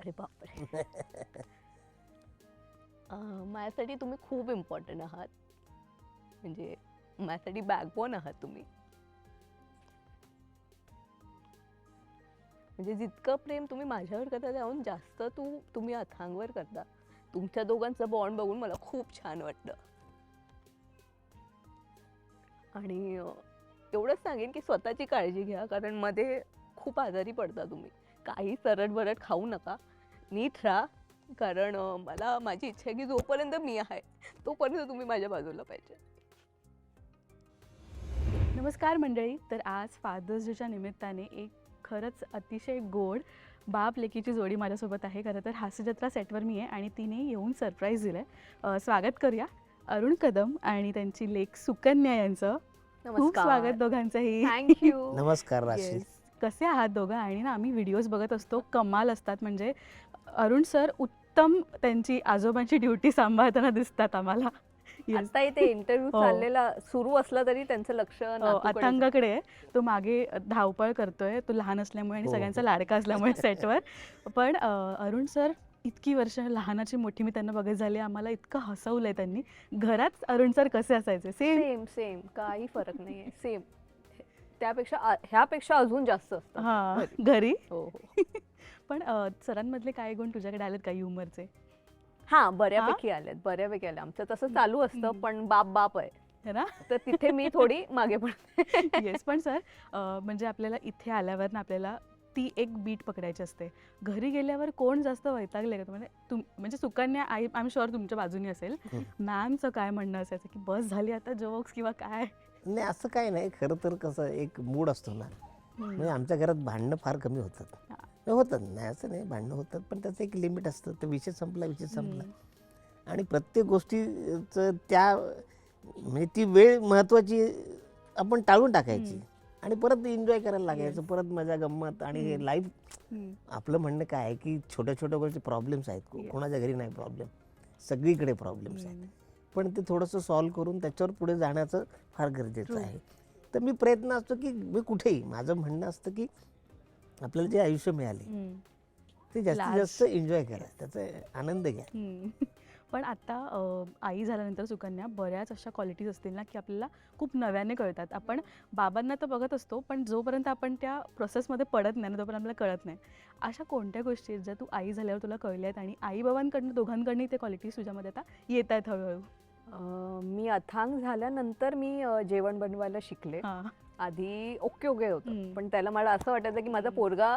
अरे बापरे. माझ्यासाठी तुम्ही खूप इम्पॉर्टंट आहात. म्हणजे माझ्यासाठी बॅकबोन आहात तुम्ही. म्हणजे जितकं प्रेम तुम्ही माझ्यावर करता त्याहून जास्त तू तुम्ही अथांगवर करता. तुमच्या दोघांचं बॉन्ड बघून मला खूप छान वाटतं आणि एवढंच सांगेन की स्वतःची काळजी घ्या कारण मध्ये खूप आजारी पडता तुम्ही. काही सरट बरट खाऊ नका. नीट राहा. कारण मला माझी इच्छा आहे की जोपर्यंत मी आहे तोपर्यंत तुम्ही माझ्या बाजूला पाहिजे. नमस्कार मंडळी. तर आज फादर्स डेच्या निमित्ताने एक खरंच अतिशय गोड बाप लेकीची जोडी माझ्यासोबत आहे. खरं तर हास्यजत्रा सेटवर मी आहे आणि तिने येऊन सरप्राईज दिलं आहे स्वागत करूया. अरुण कदम आणि त्यांची लेक सुकन्या यांचं. खूप स्वागत दोघांचंही. थँक्यू नमस्कार Yes. कसे आहात दोघं? आणि ना आम्ही व्हिडिओज बघत असतो. कमाल असतात. म्हणजे अरुण सर उत्तम त्यांची आजोबांची ड्युटी सांभाळताना दिसतात आम्हाला. आता इथे इंटरव्ह्यू हो. चाललेला सुरू असला तरी त्यांचं लक्ष हो. अथांगाकडे आहे. तो मागे धावपळ करतोय. तो लहान असल्यामुळे आणि हो, सगळ्यांचा हो. लाडका असल्यामुळे सेटवर पण अरुण सर इतकी वर्ष लहानाची मोठी मी त्यांना बघत झाली. आम्हाला इतकं हसवलंय त्यांनी. घरात अरुण सर कसे असायचे? सेम सेम सेम काही फरक नाहीये. सेम त्यापेक्षा आ- ह्यापेक्षा अजून जास्त असतं. हा घरी. हो हो. पण अ, सरांमधले काय गुण तुझ्याकडे आलेत का ह्युमरचे हा बऱ्यापैकी आलेत बऱ्यापैकी आले. आमचं तसं चालू असतं हम्म. पण बाप बाप आहे. है ना? तर तिथे मी थोडी मागे पडते. येस पण सर म्हणजे आपल्याला इथे आल्यावर ना आपल्याला ती एक बीट पकडायची असते. घरी गेल्यावर कोण जास्त वैतागले का म्हणजे तुम म्हणजे सुकन्या आई आय एम शुअर तुमच्या बाजूनी असेल. मॅमचं काय म्हणणं असायचं की बस झाली आता जोक्स किंवा काय? नाही असं काही नाही खरं तर कसं एक मूड असतो ना म्हणजे आमच्या घरात भांडणं फार कमी होतात हा. नाही होतात नाही असं नाही भांडणं होतात पण त्याचं एक लिमिट असतं तर विषय संपला विषय संपला आणि प्रत्येक गोष्टीचं त्या म्हणजे ती वेळ महत्त्वाची आपण टाळून टाकायची. आणि परत एन्जॉय करायला लागायचं. परत मजा गंमत आणि हम्म. लाईफ. आपलं म्हणणं काय आहे की छोट्या छोट्या गोष्टी प्रॉब्लेम्स आहेत. कोणाच्या घरी नाही प्रॉब्लेम सगळीकडे प्रॉब्लेम्स आहेत. पण ते थोडंसं सॉल्व्ह करून त्याच्यावर पुढे जाण्याचं फार गरजेचं. आहे तर मी प्रयत्न असतो की मी कुठेही माझं म्हणणं असतं की आपल्याला जे आयुष्य मिळाले. ते जास्तीत. जास्त एन्जॉय करा त्याचा आनंद घ्या. पण आता आई झाल्यानंतर सुकन्या बऱ्याच अशा क्वालिटीज असतील ना की आपल्याला खूप नव्याने कळतात. आपण बाबांना तर बघत असतो पण जोपर्यंत आपण त्या प्रोसेसमध्ये पडत नाही ना तोपर्यंत आपल्याला कळत नाही. अशा कोणत्या गोष्टी आहेत ज्या तू आई झाल्यावर तुला कळल्या आहेत आणि आई बाबांकडनं दोघांकडनंही ते क्वालिटीज तुझ्यामध्ये आता येत आहेत हळूहळू? मी अथांग झाल्यानंतर मी जेवण बनवायला शिकले. आधी ओके ओके होतं. पण त्याला मला असं वाटायचं की माझा. पोरगा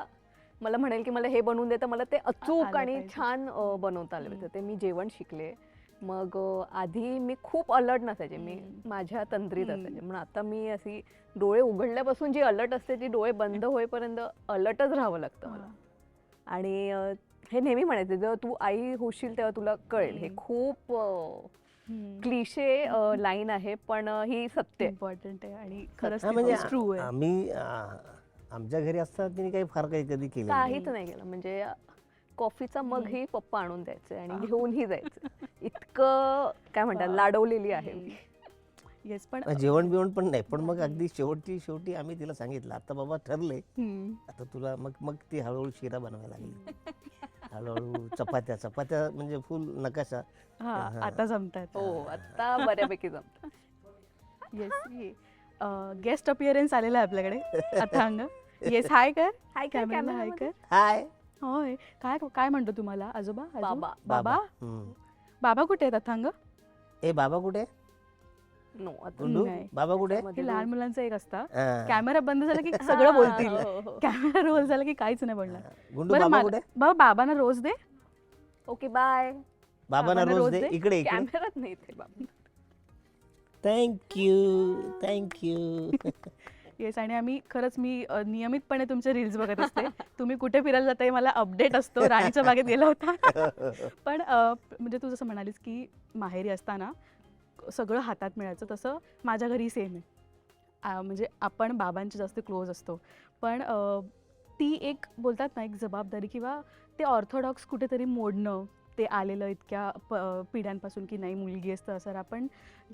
मला म्हणेल की मला हे बनवून दे तर मला ते अचूक आणि. छान बनवता आलं. पाहिजे ते मी जेवण शिकले मग आधी मी खूप अलर्ट नसायचे मी. माझ्या तंत्रीत. असायचे म्हणून आता मी अशी डोळे उघडल्यापासून जी अलर्ट असते ती डोळे बंद होईपर्यंत अलर्टच राहावं लागतं मला आणि हे नेहमी म्हणायचे जेव्हा तू आई होशील तेव्हा तुला कळेल हे. खूप क्लिशे लाईन आहे पण ही सत्य आहे. इम्पॉर्टंट आहे आणि खरंच हा, म्हणजे ट्रू आहे आम्ही आमच्या घरी असताना तिने काही फार काही कधी केलं नाही. काहीच नाही केलं म्हणजे कॉफीचा मग. ही पप्पा आणून द्यायचे आणि. घेऊनही जायचं इतकं काय म्हणतात वा. लाडवलेली आहे मी. येस पण जेवण बिवण पण नाही पण मग अगदी शेवटची शेवटी आम्ही तिला सांगितलं आता बाबा ठरले हम्म. आता तुला मग मग ती हळूहळू शिरा बनवायला लागली हळूहळू चपात्या चपात्या म्हणजे फुल नकाशा हा हा. आता जमतात हो आता बऱ्यापैकी जमत येस गेस्ट अपिअरन्स आलेला आहे आपल्याकडे अथांग येस हाय कर. हाय कॅमेराला हाय कर. हाय होय. काय काय म्हणतो तुम्हाला आजोबा आजो? बाबा. बाबा? हम्म. बाबा कुठे आहेत अथांग ए बाबा कुठे? नो आता गुंडू? नाही. बाबा कुठे? हे लहान मुलांचं एक असतं. हा. कॅमेरा बंद झाला की हा, सगळं बोलतील. हो, हो. कॅमेरा रोल झाला की काहीच नाही बोलणार. गुंडू बरं बाबा मला- कुठे? बाबा बाबांना रोज दे. Okay bye. बाबांना रोज दे. इकडे इकडे. कॅमेरात नाही इथे बाबा. थँक्यू थँक्यू येस आणि आम्ही खरंच मी अ, नियमितपणे तुमचे रील्स बघत असते. तुम्ही कुठे फिरायला जाताय मला अपडेट असतो. राणीच्या बागेत गेला होता. पण अ, म्हणजे तू जसं म्हणालीस की माहेरी असताना सगळं हातात मिळायचं तसं माझ्या घरी सेम आहे. आ, म्हणजे आपण बाबांचे जास्त क्लोज असतो. पण अ, ती एक बोलतात ना एक जबाबदारी किंवा ते ऑर्थोडॉक्स कुठेतरी मोडणं ते आलेलं इतक्या प पिढ्यांपासून की नाही मुलगी असतं असं आपण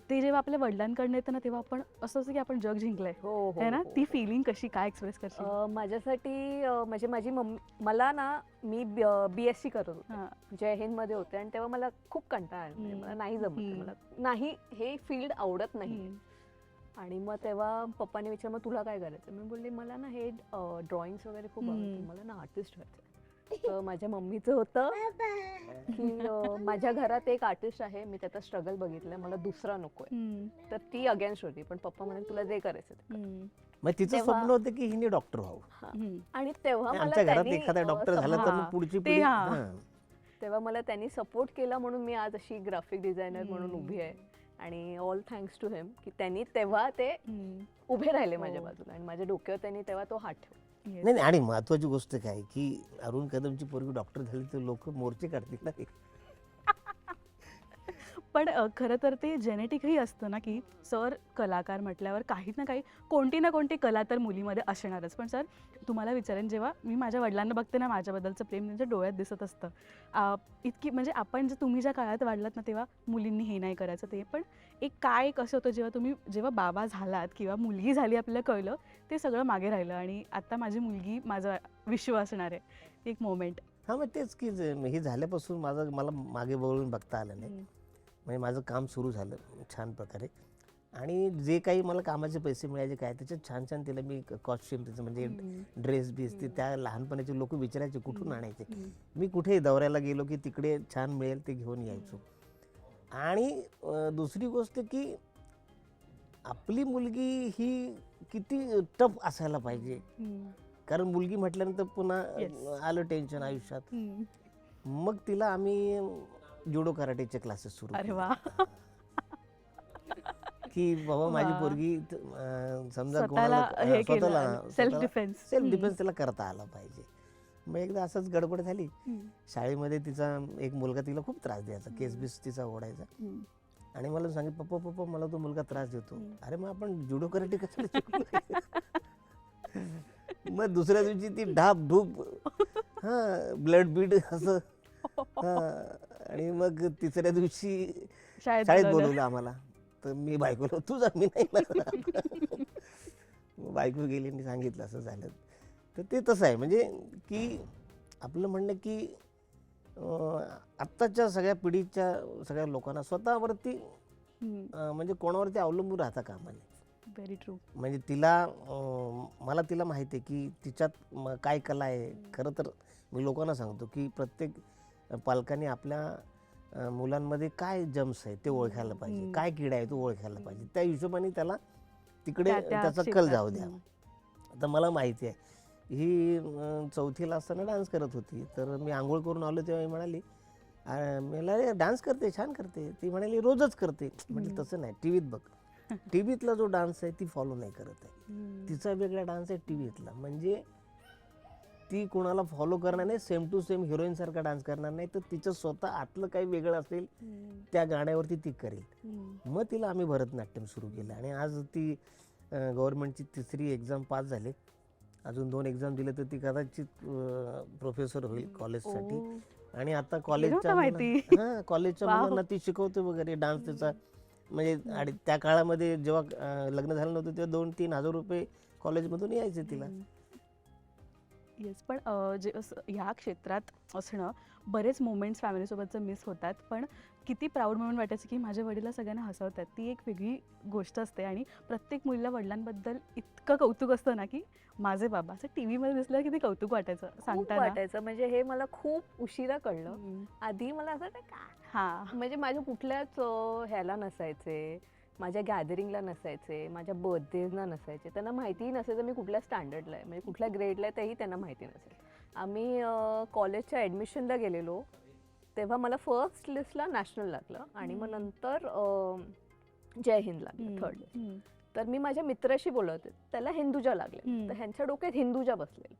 ते जेव्हा आपल्या वडिलांकडनं येतं ना तेव्हा आपण असं असतं की आपण जग जिंकलंय हो हो है ना हो. ती फिलिंग कशी काय एक्सप्रेस करशील माझ्यासाठी म्हणजे माझी मम्मी मला ना मी बी एस सी करत होते हां. जय हिंदमध्ये होते आणि तेव्हा मला खूप कंटाळा आला म्हणजे. मला नाही जमत. मला नाही हे फील्ड आवडत नाही. आणि मग तेव्हा पप्पाने विचार मग तुला काय करायचं मी बोलले मला ना हे ड्रॉइंग्स वगैरे खूप आवडतं. मला ना आर्टिस्ट व्हायचं तर माझ्या मम्मीचं होतं की अ, माझ्या घरात एक आर्टिस्ट आहे मी त्याचा स्ट्रगल बघितलाय मला दुसरा नकोय. तर ती अगेन्स्ट होती पण पप्पा म्हणे तुला जे करायचं ते कर." हम्म. मग तिचं तेव्हा- स्वप्न होतं की हिने डॉक्टर व्हावं हा. आणि तेव्हा मला आमच्या घरात त्यांनी, एखादा अ, डॉक्टर झाला तर मग हा. पुढची पिढी हा. हां. तेव्हा मला त्यांनी सपोर्ट केला म्हणून मी आज अशी ग्राफिक डिझायनर म्हणून. उभी आहे आणि ऑल थँक्स टू हिम की त्यांनी तेव्हा ते. उभे राहिले माझ्या हो. बाजूला आणि माझ्या डोक्यावर त्यांनी तेव्हा तो हात ठेवला. नाही नाही आणि महत्वाची गोष्ट काय की अरुण कदमची पोरगी डॉक्टर झाली तर लोक मोर्चे काढतील ना. पण खरं तर ते जेनेटिकही असतं ना की सर कलाकार म्हटल्यावर काही ना काही कोणती ना कोणती कला तर मुलीमध्ये असणारच. पण सर तुम्हाला विचारेन जेव्हा मी माझ्या वडिलांना बघते ना माझ्याबद्दलचं प्रेम त्यांच्या डोळ्यात दिसत असतं. इतकी म्हणजे आपण जे तुम्ही ज्या काळात वाढलात ना तेव्हा मुलींनी हे नाही करायचं ते. पण एक काय कसं होतं जेव्हा तुम्ही जेव्हा बाबा झालात किंवा मुलगी झाली आपल्याला कळलं ते सगळं मागे राहिलं आणि आता माझी मुलगी माझा विश्व असणार आहे. एक मोमेंट. हा मग तेच की जे- हे झाल्यापासून माझं मला मागे वळून बघता आलं नाही. म्हणजे माझं काम सुरू झालं छान प्रकारे. आणि जे काही मला कामाचे पैसे मिळायचे काय त्याच्यात छान छान तिला मी कॉस्ट्युम त्याचं म्हणजे ड्रेस बीस ते त्या लहानपणाचे लोक विचारायचे कुठून आणायचे? मी कुठे दौऱ्याला गेलो की तिकडे छान मिळेल ते घेऊन यायचो. आणि दुसरी गोष्ट की आपली मुलगी ही किती टफ असायला पाहिजे. कारण मुलगी म्हटल्यानंतर पुन्हा आलं टेन्शन आयुष्यात. मग तिला आम्ही जुडो कराटेचे क्लासेस सुरू अरे. वा. की बाबा माझी. पोरगी अं, समजा स्वतःला कोणाला केलं सेल्फ डिफेन्स सेल्फ डिफेन्स तिला करता आला पाहिजे. मग एकदा असंच गडबड झाली. शाळेमध्ये तिचा एक मुलगा तिला खूप त्रास द्यायचा केस बीस तिचा ओढायचा. आणि मला सांगित पप्पा पप्पा मला तो मुलगा त्रास देतो. अरे मग आपण जुडो कराटे कशाला शिकलो मग दुसऱ्या दिवशी ती ढाप ढूप हा ब्लड बीड असं हा आणि मग तिसऱ्या दिवशी शाळेत शाळेत बोलवलं. बोलवलं आम्हाला. तर मी बायकोला तू जा मी नाही येणार." मग बायको गेली आणि सांगितलं असं झालं. तर ते तसं आहे. म्हणजे की आपलं म्हणणं की अं, आत्ताच्या सगळ्या पिढीच्या सगळ्या लोकांना स्वतःवरती अं, म्हणजे कोणावरती अवलंबून राहता कामा नये. व्हेरी ट्रू म्हणजे तिला अं, मला तिला माहिती आहे की तिच्यात म- काय कला आहे. खरं तर मी लोकांना सांगतो की प्रत्येक पालकांनी आपल्या मुलांमध्ये काय जम्स आहे ते ओळखायला पाहिजे. काय किडा आहे तो ओळखायला पाहिजे त्या हिशोबाने त्याला तिकडे त्या- त्या त्याचा कल. जाऊ द्या. आता मला माहिती आहे ही चौथीला असताना डान्स करत होती तर मी आंघोळ करून आलो तेव्हा मी म्हणाली "अं, मी म्हणाले डान्स करते छान करते ती म्हणाली रोजच करते म्हटलं. तसं नाही टी व्हीत बघ टी व्हीतला जो डान्स आहे ती फॉलो नाही करत आहे. तिचा वेगळा डान्स आहे टी व्हीतला म्हणजे ती कोणाला फॉलो करणार नाही सेम टू सेम हिरोईन सारखा डान्स करणार नाही तर तिचं स्वतः आतलं काही वेगळं असेल. त्या गाण्यावरती ती करेल. मग तिला आम्ही भरतनाट्यम सुरू केलं आणि आज ती गव्हर्नमेंटची तिसरी एक्झाम पास झाली अजून दोन एक्झाम दिले तर ती कदाचित प्रोफेसर होईल कॉलेजसाठी. आणि आता कॉलेजच्या माहिती. हां कॉलेजच्या. मुलांना ती शिकवते वगैरे डान्स त्याचा म्हणजे आणि त्या काळामध्ये जेव्हा लग्न झालं नव्हतं तेव्हा दोन तीन हजार रुपये कॉलेजमधून यायचे तिला येस पण अ, जे असं ह्या क्षेत्रात असणं बरेच मोमेंट्स फॅमिलीसोबतचं मिस होतात. पण किती प्राऊड म्हणून वाटायचं की माझ्या वडीला सगळ्यांना हसवतात. ती एक वेगळी गोष्ट असते. आणि प्रत्येक मुलीला वडिलांबद्दल इतकं कौतुक असतं ना की माझे बाबा असं टी व्हीमध्ये दिसलं किती कौतुक वाटायचं खूप सांगताना. वाटायचं. म्हणजे हे मला खूप उशिरा कळलं. हम्म. आधी मला असं वाटलं का? हा. म्हणजे माझ्या कुठल्याच अं, ह्याला नसायचे. माझ्या गॅदरिंगला नसायचे माझ्या बर्थडेजला नसायचे. त्यांना माहितीही नसायचं मी कुठल्या स्टँडर्डला आहे. म्हणजे कुठल्या ग्रेडला आहे तेही त्यांना माहिती नसेल. आम्ही कॉलेजच्या ॲडमिशनला गेलेलो. तेव्हा मला फर्स्ट लिस्टला नॅशनल लागलं आणि मग. नंतर जय हिंद लागलं. Third list. तर मी माझ्या मित्राशी बोलत होते. त्याला हिंदुजा लागले. तर ह्यांच्या डोक्यात हिंदुजा बसलेलं.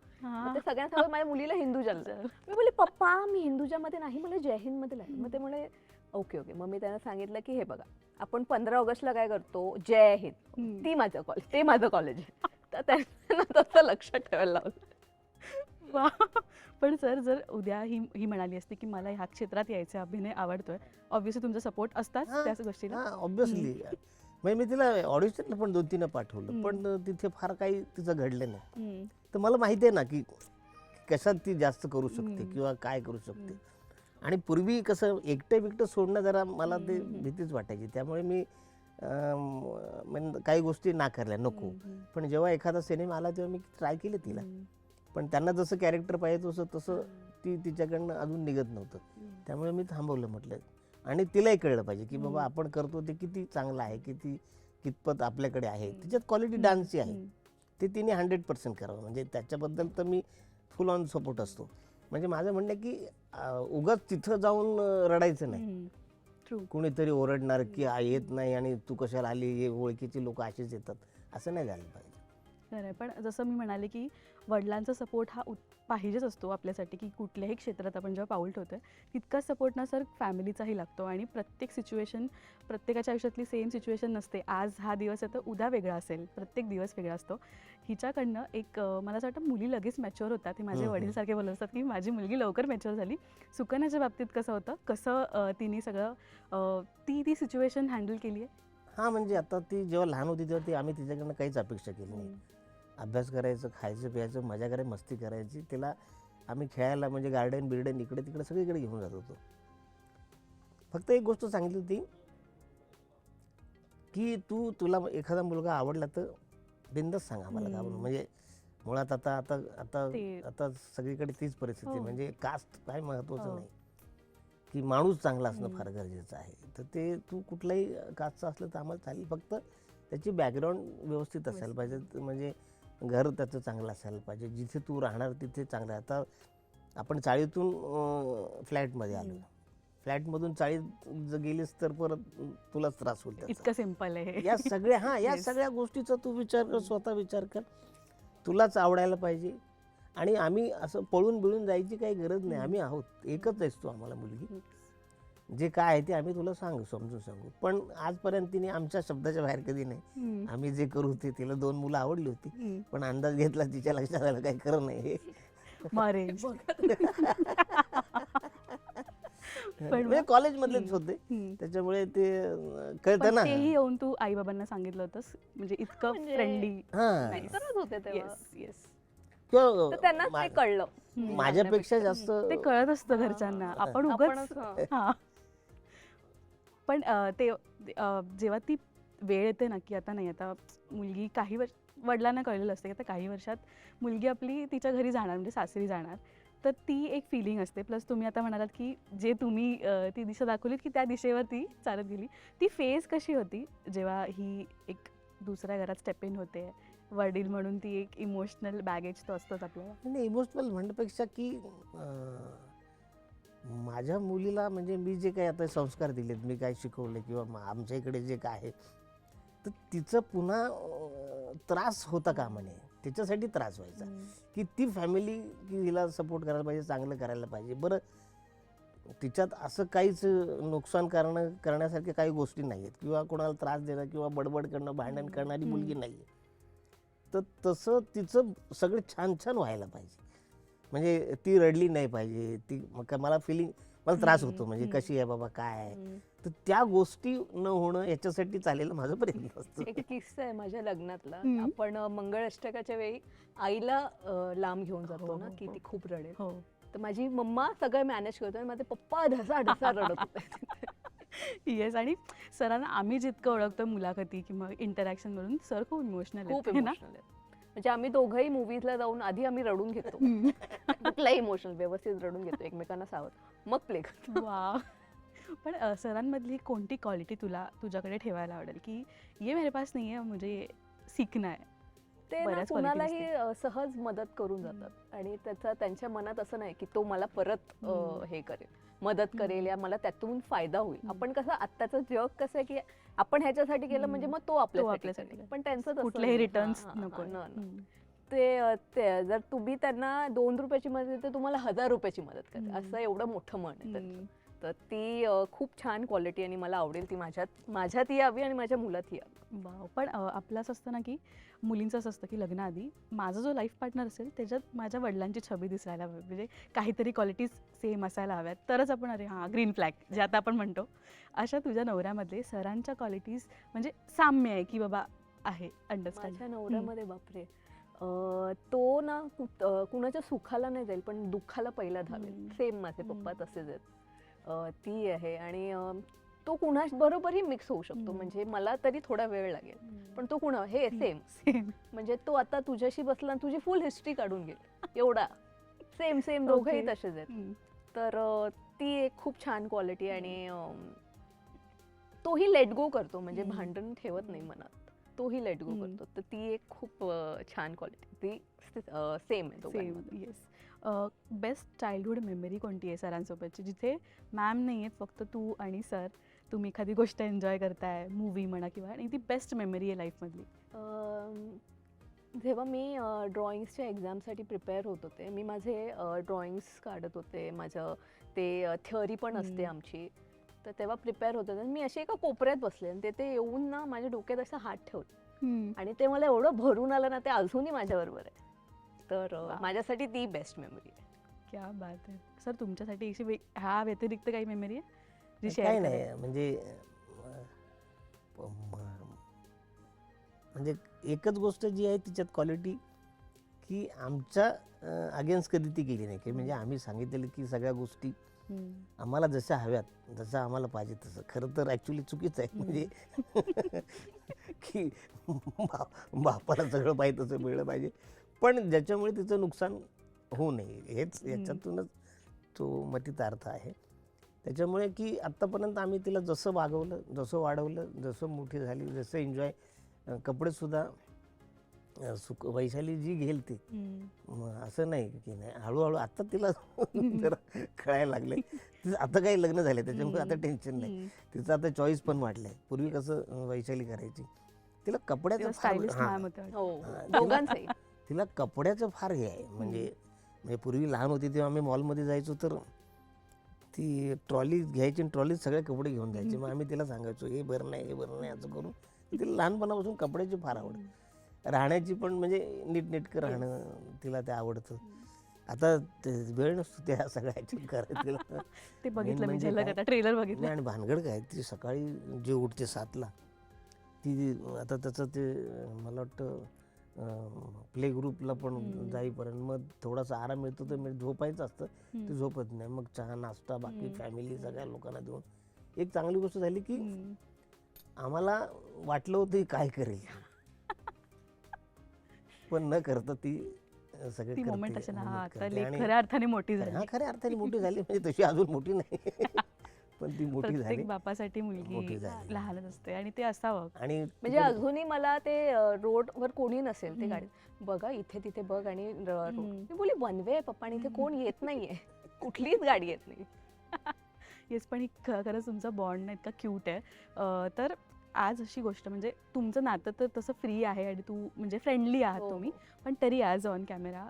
ते सगळ्यांना सांगत माझ्या मुलीला हिंदुजा लागलं. मी बोलले पप्पा मी हिंदुजामध्ये नाही मला जय हिंदमध्ये लागलं. मग ते म्हणे ओके ओके. मग मी त्यांना सांगितलं की हे बघा आपण पंधरा ऑगस्टला काय करतो? जय हिंद. हम्म. ती माझं कॉलेज ते माझं कॉलेज आहे. तर त्यांना तसं लक्षात ठेवायला लावलं. वा. पण सर जर उद्या ही ही म्हणाली असती की मला ह्या क्षेत्रात यायचं अभिनय आवडतोय ऑब्व्हियसली तुमचा सपोर्ट असताच हा, त्याच गोष्टीला. हा ऑब्विसली म्हणजे मी तिला ऑडिशनला पण दोन तीन पाठवलं हम्म. पण तिथे फार काही तिचं घडलं नाही. हम्म. तर मला माहिती आहे ना की कशात ती जास्त करू शकते हम्म. किंवा काय करू शकते. आणि पूर्वी कसं एकटं बिकटं सोडणं जरा मला ते. भीतीच वाटायची त्यामुळे मी काही गोष्टी नाकारल्या नको पण जेव्हा एखादा सिनेमा आला तेव्हा मी ट्राय केलं तिला. पण त्यांना जसं कॅरेक्टर पाहिजे तसं तसं ती तिच्याकडनं अजून निघत नव्हतं. त्यामुळे मी थांबवलं म्हटलं आणि तिलाही कळलं पाहिजे की बाबा. आपण करतो ते किती चांगलं आहे किती कितपत आपल्याकडे आहे हम्म. त्याच्यात क्वालिटी डान्सची आहे. ते तिने हंड्रेड पर्सेंट करावं म्हणजे त्याच्याबद्दल तर मी फुल ऑन सपोर्ट असतो म्हणजे माझं म्हणणं की उगाच तिथं जाऊन रडायचं नाही. कोणीतरी ओरडणार की येत नाही आणि तू कशाला आली? हे ओळखीची लोक असेच येतात. असं नाही झालं पाहिजे. खरं पण जसं मी म्हणाले की वडिलांचा सपोर्ट हा उत- पाहिजेच असतो आपल्यासाठी की कुठल्याही क्षेत्रात आपण जेव्हा पाऊल ठेवतोय तितकाच सपोर्ट ना सर फॅमिलीचाही लागतो. आणि प्रत्येक सिच्युएशन प्रत्येकाच्या आयुष्यातली सेम सिच्युएशन नसते. आज हा दिवस आहे तर उद्या वेगळा असेल. प्रत्येक दिवस वेगळा असतो. हिच्याकडनं एक मला असं वाटतं मुली लगेच मॅच्युअर होतात. ते माझे हम्म, वडील सारखे बोलत असतात की माझी मुलगी लवकर मॅच्युअर झाली. सुकन्याच्या बाबतीत कसं होतं? कसं तिने सगळं ती ती सिच्युएशन हँडल केली आहे हां म्हणजे आता ती जेव्हा लहान होती तेव्हा ती आम्ही तिच्याकडनं काहीच अपेक्षा केली नाही. अभ्यास करायचं खायचं प्यायचं मजा करायची मस्ती करायची तिला आम्ही खेळायला म्हणजे गार्डन बिर्डन इकडे तिकडे सगळीकडे घेऊन जात होतो फक्त एक गोष्ट सांगितली होती की तू तुला एखादा मुलगा आवडला तर बिंदच सांग आम्हाला का. म्हणजे मुळात आता आता आता आता सगळीकडे तीच परिस्थिती. हो. म्हणजे कास्ट काय महत्वाचं हो. नाही की माणूस चांगला असणं. फार गरजेचं आहे तर ते तू कुठलाही कास्टचं असलं तर आम्हाला चालेल फक्त त्याची बॅकग्राऊंड व्यवस्थित असायला पाहिजे म्हणजे घर त्याचं चांगलं असायला पाहिजे जिथे तू राहणार तिथे चांगलं. आता आपण चाळीतून फ्लॅटमध्ये आलो. फ्लॅटमधून चाळीत जर गेलीस तर परत तुलाच त्रास होईल. इतकं सिंपल आहे. या सगळ्या हा या. सगळ्या गोष्टीचा तू विचार कर स्वतः विचार कर तुलाच आवडायला पाहिजे आणि आम्ही असं पळून बिळून जायची काही गरज नाही. आम्ही आहोत एकच आहेस तू आम्हाला मुलगी जे काय आहे ते आम्ही तुला सांगू समजून सांगू. पण आजपर्यंत तिने आमच्या शब्दाच्या बाहेर कधी नाही. आम्ही जे करू ते तिला दोन मुलं आवडली होती. पण अंदाज घेतला तिच्या लक्षात आलं काही खरं नाही. पण म्हणजे हम्म. होते. त्याच्यामुळे ते कळतं ना. तेही येऊन तू आई बाबांना सांगितलं होतंस. म्हणजे इतकं म्हणजे- फ्रेंडली हा. होते तर त्यांना कळलं. माझ्यापेक्षा जास्त ते कळत असतं घरच्यांना. आपण उगाच पण ते जेव्हा ती वेळ येते ना की आता नाही आता मुलगी काही वर्ष वडिलांना कळलेलं असतं की आता काही वर्षात मुलगी आपली तिच्या घरी जाणार म्हणजे सासरी जाणार. तर ती एक फिलिंग असते. प्लस तुम्ही आता म्हणालात की जे तुम्ही ती दिशा दाखवलीत की त्या दिशेवर ती चालत गेली. ती फेज कशी होती? जेव्हा ही एक दुसऱ्या घरात स्टेप इन होते वडील म्हणून ती एक इमोशनल बॅगेज तो असतोच आपल्याला. नाही इमोशनल म्हणण्यापेक्षा की माझ्या मुलीला म्हणजे मी जे काही आता संस्कार दिलेत मी काय शिकवले किंवा आमच्या इकडे जे काय आहे तर तिचं पुन्हा त्रास होता का म्हणे त्याच्यासाठी त्रास व्हायचा. की ती फॅमिली की हिला सपोर्ट करायला पाहिजे चांगलं करायला पाहिजे. बरं तिच्यात असं काहीच नुकसान करणं करण्यासारख्या काही गोष्टी नाही आहेत किंवा कोणाला त्रास देणं किंवा बडबड करणं भांडण. करणारी. मुलगी नाही आहे तर तसं तिचं सगळं छान छान व्हायला पाहिजे. म्हणजे ती रडली नाही पाहिजे ती मग मला फिलिंग मला त्रास होतो. म्हणजे. कशी आहे बाबा काय आहे. तर त्या गोष्टी न होणं याच्यासाठी चालेलं माझं प्रयत्न असतो एक किस्सा आहे माझ्या लग्नातला. आपण अ, मंगळ अष्टकाच्या वेळी आईला लांब घेऊन जातो हो, ना हो, की हो. ती खूप रडेल. हो. तर माझी मम्मा सगळं मॅनेज करतो आणि माझे पप्पा ढसा ढसा रडत होते. येस आणि सरांना आम्ही जितकं ओळखतो मुलाखती किंवा इंटरॅक्शन वरून सर खूप इमोशनल खूप आहे ना? इमोशनल आहे म्हणजे आम्ही दोघंही मुव्हीजला जाऊन आधी आम्ही रडून घेतो. कुठलाही इमोशनल व्यवस्थित रडून घेतो एकमेकांना सावध. मग प्ले करतो. वा पण अ, सरांमधली कोणती क्वालिटी तुला तुझ्याकडे ठेवायला आवडेल? की ये मेरे पास नाही आहे म्हणजे सीखना आहे ते ना बऱ्याच quality कुणालाही अ, सहज मदत करून जातात. आणि त्याचा त्यांच्या मनात असं नाही की तो मला परत अ, हम्म. हे करेल. मदत करेल या मला त्यातून फायदा होईल. हम्म. आपण कसं आत्ताचं जग कसं आहे की आपण ह्याच्यासाठी केलं म्हणजे. मग तो आपल्यासाठी. पण त्यांचं कुठलेही. रिटर्न्स हां, नको. ते जर तुम्ही त्यांना दोन रुपयाची मदत देते तुम्हाला हजार रुपयाची मदत करते. असं एवढं मोठं मन आहे. तर ती खूप छान क्वालिटी आणि मला आवडेल ती माझ्यात माझ्यात यावी आणि माझ्या मुलात यावी. वाव. पण अ, आपलं असं असतं ना की मुलींचं असं असतं की लग्नाआधी. माझा जो लाईफ पार्टनर असेल त्याच्यात माझ्या वडिलांची छबी दिसायला हवी. म्हणजे काहीतरी क्वालिटीज सेम असायला हव्यात. तरच आपण अरे हां ग्रीन फ्लॅग जे आता आपण म्हणतो. अशा तुझ्या नवऱ्यामध्ये सरांच्या क्वालिटीज म्हणजे साम्य आहे की बाबा आहे अंडरस्टँड माझ्या नवऱ्यामध्ये बापरे. तो ना कुणाच्या सुखाला नाही जाईल पण दुःखाला पहिला धावेल. सेम माझे. पप्पा तसेच आहेत. ती आहे आणि तो कुणा बरोबरही मिक्स होऊ शकतो. म्हणजे मला तरी थोडा वेळ लागेल. पण तो कुणा हे. सेम सेम म्हणजे तो आता तुझ्याशी बसला तुझी फुल हिस्ट्री काढून गेल. एवढा. सेम सेम दोघंही. तसेच आहेत. तर ती एक खूप छान क्वालिटी आणि तोही लेट गो करतो. म्हणजे. भांडण ठेवत नाही मनात. तोही लेट गो. करतो. तर ती एक खूप छान क्वालिटी ती सेम आहे. येस बेस्ट चाइल्डहुड मेमरी कोणती आहे सरांसोबतची? जिथे मॅम नाही आहेत फक्त तू आणि सर तुम्ही एखादी गोष्ट एन्जॉय करताय मूवी म्हणा किंवा आणि ती बेस्ट मेमरी आहे लाईफमधली जेव्हा मी ड्रॉइंग्सच्या एक्झामसाठी प्रिपेअर होत होते मी माझे ड्रॉइंग्स काढत होते माझं ते थिअरी पण असते. आमची. तर तेव्हा प्रिपेअर होत होते आणि मी अशी एका कोपऱ्यात बसले आणि ते ते येऊन ना माझ्या डोक्यात असं हात ठेवलं. आणि ते मला एवढं भरून आलं ना ते अजूनही माझ्याबरोबर आहे. तर. माझ्यासाठी ती बेस्ट मेमरी आहे. क्या बात आहे. सर तुमच्यासाठी अशी वे- ह्या व्यतिरिक्त काही मेमरी आहे? जी काय शेअर नाही म्हणजे अं, प- म- म्हणजे एकच गोष्ट जी आहे तिच्यात क्वालिटी की आमच्या अगेन्स्ट कधी ती केली नाही. की म्हणजे आम्ही सांगितलेलं की सगळ्या गोष्टी आम्हाला जशा हव्यात जसं आम्हाला पाहिजे तसं. खरं तर ॲक्च्युली चुकीचं आहे. म्हणजे की बा बापाला सगळं पाहिजे तसं मिळलं पाहिजे. पण ज्याच्यामुळे तिचं नुकसान होऊ नये हेच. याच्यातूनच तो मतीत अर्थ आहे. त्याच्यामुळे की आत्तापर्यंत आम्ही तिला जसं वागवलं जसं वाढवलं जसं मोठी झाली जसं एन्जॉय कपडेसुद्धा सुक वैशाली जी घेईल ती असं नाही की नाही हळूहळू आता तिला जरा कळायला लागले तिचं आता काही लग्न झाले त्याच्यामुळे आता टेन्शन नाही. तिचं आता चॉईस पण वाढलंय. पूर्वी कसं वैशाली करायची. तिला कपड्याचं तिला कपड्याचं फार हे आहे. म्हणजे म्हणजे पूर्वी लहान होती तेव्हा आम्ही मॉलमध्ये जायचो तर ती ट्रॉली घ्यायची आणि ट्रॉलीत सगळे कपडे घेऊन जायचे. मग आम्ही तिला सांगायचो हे बरं नाही हे बरं नाही असं करून. तिला लहानपणापासून कपड्याची फार आवड. राहण्याची पण म्हणजे नीटनेटकं राहणं तिला ते आवडतं. आता ते वेळ नसतो त्या सगळ्या ह्याच्यात करायला. ते बघितलं म्हणजे ट्रेलर बघितलं. आणि भानगड काय? ती सकाळी जे उठते सातला ती आता त्याचं ते मला वाटतं प्ले ग्रुपला पण. जाईपर्यंत मग थोडासा आराम मिळतो तर मी झोपायचं असतं. ते झोपत नाही मग चहा नाश्ता बाकी. फॅमिली सगळ्या लोकांना देऊन एक चांगली गोष्ट झाली की. आम्हाला वाटलं होतं काय करेल पण न करता ती सगळे हा खऱ्या अर्थाने मोठी झाली खऱ्या अर्थाने मोठी झाली म्हणजे तशी अजून मोठी नाही पण ती मोठी झाली प्रत्येक बापासाठी मोठी मुलगी झाली. लहानच असते आणि ते असावं आणि म्हणजे तिकडे- अजूनही मला ते रोडवर कोणी नसेल ते हम्म. गाडीत बघा इथे तिथे बघ आणि र- रोड हम्म. मी बोली वन वे आहे पप्पा आणि इथे कोण येत नाहीये कुठलीच गाडी येत नाही येस पण ही ख- खरंच तुमचा बॉन्ड ना इतका क्यूट आहे अं, तर आज अशी गोष्ट म्हणजे तुमचं नातं तर तसं फ्री आहे आणि तू म्हणजे फ्रेंडली आहात हो, तुम्ही हो. पण तरी आज ऑन कॅमेरा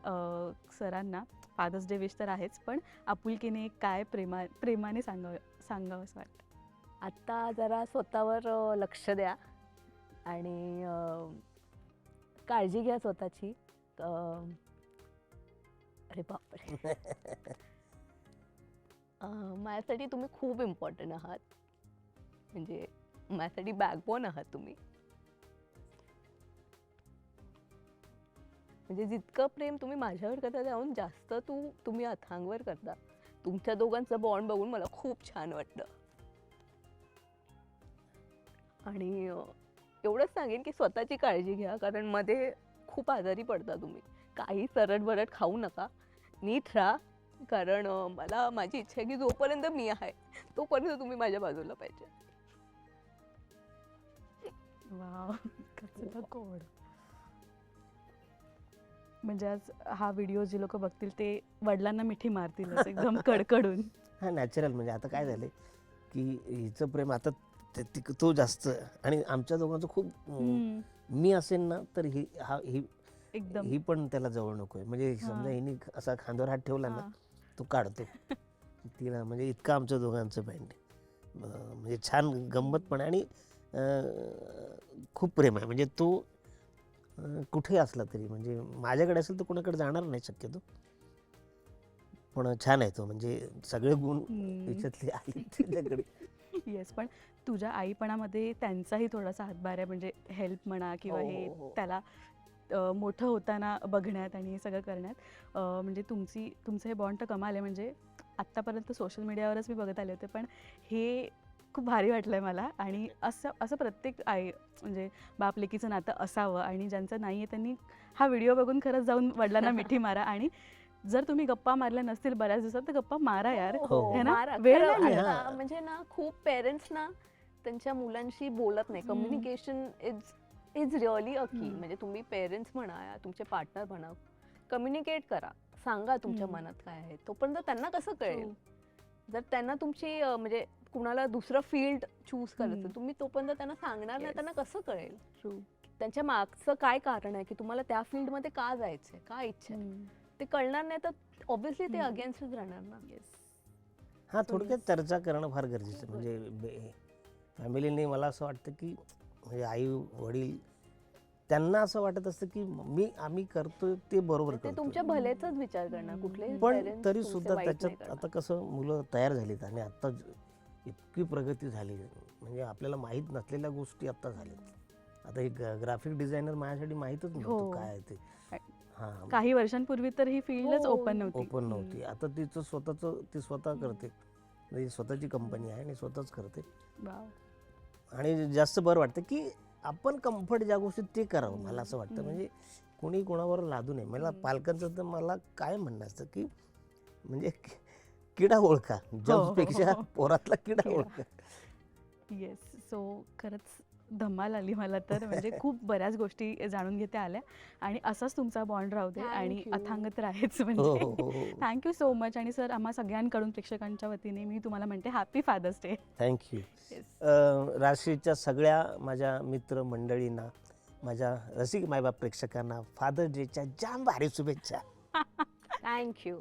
सरांना फादर्स डे विश तर आहेच पण आपुलकीने काय प्रेमा प्रेमाने सांगावं सांगावं असं वाटतं. आता जरा स्वतःवर लक्ष द्या आणि काळजी घ्या स्वतःची. अरे बापरे. माझ्यासाठी तुम्ही खूप इम्पॉर्टंट आहात. म्हणजे माझ्यासाठी बॅकबोन आहात तुम्ही. म्हणजे जितकं प्रेम तुम्ही माझ्यावर करता त्याहून जास्त तू तुम्ही अथांगवर करता. तुमच्या दोघांचं बॉन्ड बघून मला खूप छान वाटतं आणि एवढंच सांगेन की स्वतःची काळजी घ्या कारण मध्ये खूप आजारी पडता तुम्ही. काही सरटभरट खाऊ नका. नीट राहा कारण मला माझी इच्छा आहे की जोपर्यंत मी आहे तोपर्यंत तुम्ही माझ्या बाजूला पाहिजे. वाव कोड म्हणजे आज हा व्हिडिओ जे लोक बघतील ते वडिलांना मिठी मारतील असं एकदम कडकडून. हा नॅचरल म्हणजे आता काय झालंय की हिचं प्रेम आता ते- ती- तो जास्त आणि आमच्या दोघांचं खूप अं, हम्म, मी असेल ना तर ही हा ही एकदम. ही पण त्याला जवळ नकोय. म्हणजे समजा. हिने असा खांद्यावर हात ठेवला ना हा. तो काढतो. तिला म्हणजे इतकं आमचं दोघांचं बँड म्हणजे छान गंमत पण आहे आणि अं, खूप प्रेम आहे. म्हणजे तो कुठे असला तरी. म्हणजे माझ्याकडे असेल तर कोणाकडे जाणार नाही शक्यतो. पण छान आहे तो. म्हणजे सगळे गुण. त्याच्यातले आले त्याच्याकडे. येस पण तुझ्या आईपणामध्ये त्यांचाही थोडासा हातभार आहे. म्हणजे हेल्प म्हणा किंवा हो, हे हो, हो. त्याला मोठं होताना बघण्यात आणि हे सगळं करण्यात. म्हणजे तुमची तुमचं हे बॉन्ड तर कमाल आहे. म्हणजे आत्तापर्यंत सोशल मीडियावरच मी बघत आले होते. पण हे खूप भारी वाटलं मला आणि असं असं प्रत्येक आई म्हणजे बाप लेकीचं नातं असावं आणि ज्यांचं नाही आहे त्यांनी हा व्हिडिओ बघून खरंच जाऊन वडिलांना मिठी मारा आणि जर तुम्ही गप्पा मारल्या नसतील बऱ्याच दिवसात तर गप्पा मारा यार हो. है ना? मारा. वेळ खरं नाही मिळत. आता म्हणजे ना खूप पेरेंट्स ना त्यांच्या मुलांशी बोलत नाही हम्म. Communication is is really a की हम्म. म्हणजे तुम्ही पेरेंट्स म्हणा या तुमचे पार्टनर म्हणा कम्युनिकेट करा सांगा तुमच्या हम्म. मनात काय आहे तोपर्यंत त्यांना कसं कळेल True. जर त्यांना तुमची अं, म्हणजे कुणाला दुसरं फील्ड चूज करायचं. तुम्ही तोपर्यंत त्यांना सांगणार नाही Yes. त्यांना कसं कळेल. त्यांच्या मागचं काय कारण आहे की तुम्हाला त्या फील्डमध्ये का जायचंय काय इच्छा आहे. ते कळणार नाही तर ऑब्व्हियसली ते. अगेन्स्टच राहणार ना हां थोडक्यात. चर्चा करणं फार गरजेचं आहे. म्हणजे फॅमिलीने मला असं वाटतं की म्हणजे आई वडील त्यांना असं वाटत असतं की मी आम्ही करतोय ते बरोबर ते तुमच्या भल्याचाच विचार करणार. कुठलेही पण तरी सुद्धा त्याच्यात. आता कसं मुलं तयार झालीत आणि आत्ता ज- इतकी प्रगती झाली म्हणजे आपल्याला माहीत नसलेल्या गोष्टी आत्ता झाल्यात आता एक ग्राफिक डिझायनर माझ्यासाठी माहीतच हो. नव्हतं काय आहे ते काय- हां काही वर्षांपूर्वी तर ही फील्डच हो. ओपन नव्हती ओपन नव्हती आता तिचं स्वतःचं ती स्वतः करते म्हणजे स्वतःची कंपनी आहे आणि स्वतःच करते. आणि जास्त बरं वाटतं की आपण कम्फर्ट ज्या गोष्टीत ते करावं मला असं वाटतं. म्हणजे कोणी कोणावर लादू नये मला. पालकांचं तर मला काय म्हणणं असतं की म्हणजे किडा ओळखा. जॉबपेक्षा हो. पोरातला किडा. ओळखा. येस सो खरंच धमाल आली मला तर. म्हणजे खूप बऱ्याच गोष्टी जाणून घेता आल्या. आणि असाच तुमचा बॉन्ड राहू दे आणि you. अथांग तर आहेच हो म्हणजे थँक्यू सो मच आणि सर आम्हा सगळ्यांकडून प्रेक्षकांच्या वतीने मी तुम्हाला म्हणते happy father's day thank you yes राष्ट्रीयच्या सगळ्या माझ्या मित्र मंडळींना माझ्या रसिक मायबाप प्रेक्षकांना फादर डेच्या जाम भारी शुभेच्छा. थँक्यू